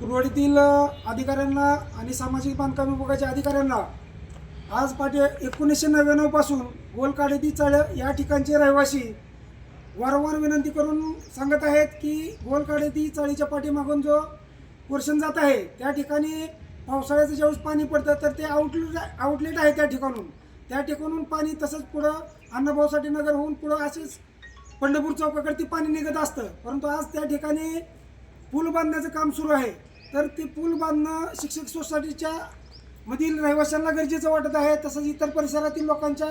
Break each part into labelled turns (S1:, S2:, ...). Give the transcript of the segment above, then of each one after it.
S1: कुरवाडीतील अधिकाऱ्यांना आणि सामाजिक बांधकाम विभागाच्या अधिकाऱ्यांना आज पाठी एकोणीसशे नव्याण्णवपासून गोलकाडेती चळ या ठिकाणचे रहिवासी वारंवार विनंती करून सांगत आहेत की गोलकाडेती चाळीच्या पाठीमागून जो पोर्शन जात आहे त्या ठिकाणी पावसाळ्याचं ज्यावेळेस पाणी पडतं तर ते आउटलेट आउटलेट आहे त्या ठिकाणून. त्या ठिकाणून पाणी तसंच पुढं अण्णाभाऊसाठी नगर होऊन पुढं असेच पंढरपूर चौकाकडे ती पाणी निघत असतं. परंतु आज त्या ठिकाणी पूल बांधण्याचं काम सुरू आहे. तर ते पूल बांधणं शिक्षक सोसायटीच्या मधील रहिवाशांना गरजेचं वाटत आहे तसंच इतर परिसरातील लोकांच्या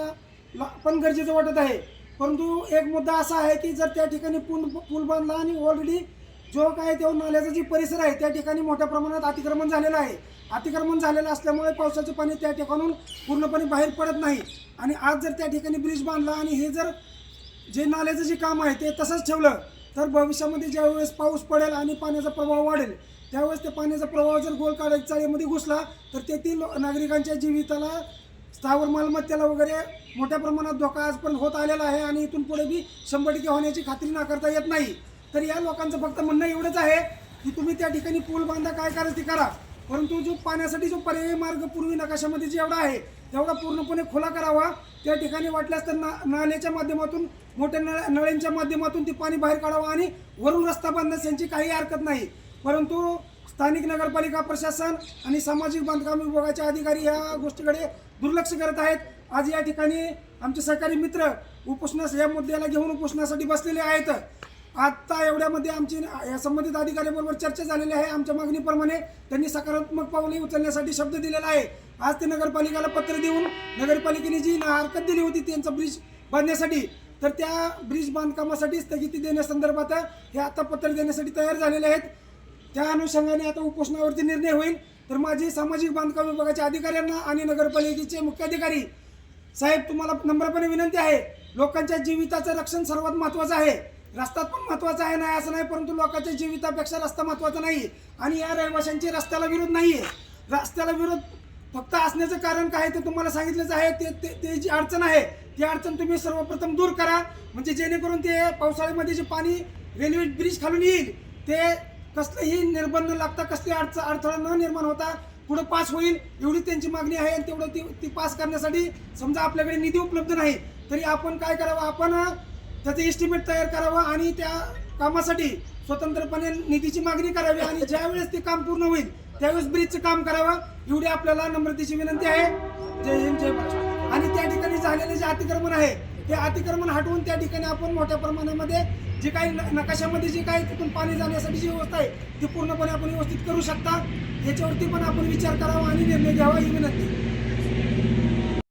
S1: ला- पण गरजेचं वाटत आहे. परंतु एक मुद्दा असा आहे की जर त्या ठिकाणी पूल पूल बांधला आणि ऑलरेडी जो काय तो नाल्याचा जे परिसर आहे त्या ठिकाणी मोठ्या प्रमाणात अतिक्रमण झालेलं आहे. अतिक्रमण झालेलं असल्यामुळे पावसाचं पाणी त्या ठिकाणून पूर्णपणे बाहेर पडत नाही. आणि आज जर त्या ठिकाणी ब्रिज बांधला आणि हे जर जे नाल्याचं जे काम आहे ते तसंच ठेवलं तर भविष्यामध्ये ज्यावेळेस पाऊस पडेल आणि पाण्याचा प्रभाव वाढेल त्यावेळेस ते पाण्याचा प्रभाव जर गोल काढ चाळीमध्ये घुसला तर तेथील नागरिकांच्या जीविताला स्थावर मालमत्तेला वगैरे मोठ्या प्रमाणात धोका आजपर्यंत होत आलेला आहे आणि इथून पुढे बी शंभर टक्के होण्याची खात्री नाकारता येत नाही. तर या लोकांचं फक्त म्हणणं एवढंच आहे की तुम्ही त्या ठिकाणी पूल बांधा काय करायचं ते करा. परंतु जो पाण्यासाठी जो पर्यायी मार्ग पूर्वी नकाशामध्ये जेवढा आहे तेवढा पूर्णपणे खुला करावा त्या ठिकाणी वाटल्यास तर ना नाल्याच्या माध्यमातून मोठ्या नळ नळ्यांच्या माध्यमातून ते पाणी बाहेर काढावं आणि वरून रस्ता बांधण्यास यांची काही हरकत नाही. परंतु स्थानिक नगरपालिका प्रशासन आणि सामाजिक बांधकाम विभागाचे अधिकारी या गोष्टीकडे दुर्लक्ष करत आहेत. आज या ठिकाणी आमचे सहकारी मित्र उपोषणास या मुद्द्याला घेऊन उपोषणासाठी बसलेले आहेत. आत्ता एवढ्यामध्ये आमची या संबंधित अधिकाऱ्यांबरोबर चर्चा झालेली आहे. आमच्या मागणीप्रमाणे त्यांनी सकारात्मक पावले उचलण्यासाठी शब्द दिलेला आहे. आज ते नगरपालिकेला पत्र देऊन नगरपालिकेने जी हरकत दिली होती त्यांचा ब्रिज बांधण्यासाठी तर त्या ब्रिज बांधकामासाठी स्थगिती देण्यासंदर्भात हे आता पत्र देण्यासाठी तयार झालेले आहेत. त्या अनुषंगाने आता उपोषणावरती निर्णय होईल. तर माझी सामाजिक बांधकाम विभागाच्या अधिकाऱ्यांना आणि नगरपालिकेचे मुख्याधिकारी साहेब तुम्हाला नम्रपणे विनंती आहे. लोकांच्या जीविताचं रक्षण सर्वात महत्त्वाचं आहे. रस्ता पण महत्त्वाचा आहे नाही असं नाही परंतु लोकांच्या जीवितापेक्षा रस्ता महत्त्वाचा नाही. आणि या रहिवाशांची रस्त्याला विरोध नाही आहे रस्त्याला विरोध फक्त असण्याचं कारण काय ते तुम्हाला सांगितलंच आहे. ते ते ते जी अडचण आहे ती अडचण तुम्ही सर्वप्रथम दूर करा. म्हणजे जेणेकरून ते पावसाळ्यामध्ये जे पाणी रेल्वे ब्रिज खालून येईल ते कसलंही निर्बंध लागता कसली अडचण अडथळा न निर्माण होता पुढं पास होईल. एवढी त्यांची मागणी आहे आणि तेवढं ती ती पास करण्यासाठी समजा आपल्याकडे निधी उपलब्ध नाही तरी आपण काय करावं? आपण त्याचं एस्टिमेट तयार करावं आणि त्या कामासाठी स्वतंत्रपणे निधीची मागणी करावी आणि ज्यावेळेस ते काम पूर्ण होईल त्यावेळेस ब्रिजचं काम करावं एवढी आपल्याला नम्रतेची विनंती आहे. जय हिंद जय महाराष्ट्र. आणि त्या ठिकाणी झालेले जे अतिक्रमण आहे ते अतिक्रमण हटवून त्या ठिकाणी आपण मोठ्या प्रमाणामध्ये जे काही न- नकाशामध्ये जे काही तिथून पाणी जाण्यासाठी जी व्यवस्था आहे ती पूर्णपणे आपण व्यवस्थित करू शकता. याच्यावरती पण आपण विचार करावा आणि निर्णय घ्यावा ही विनंती.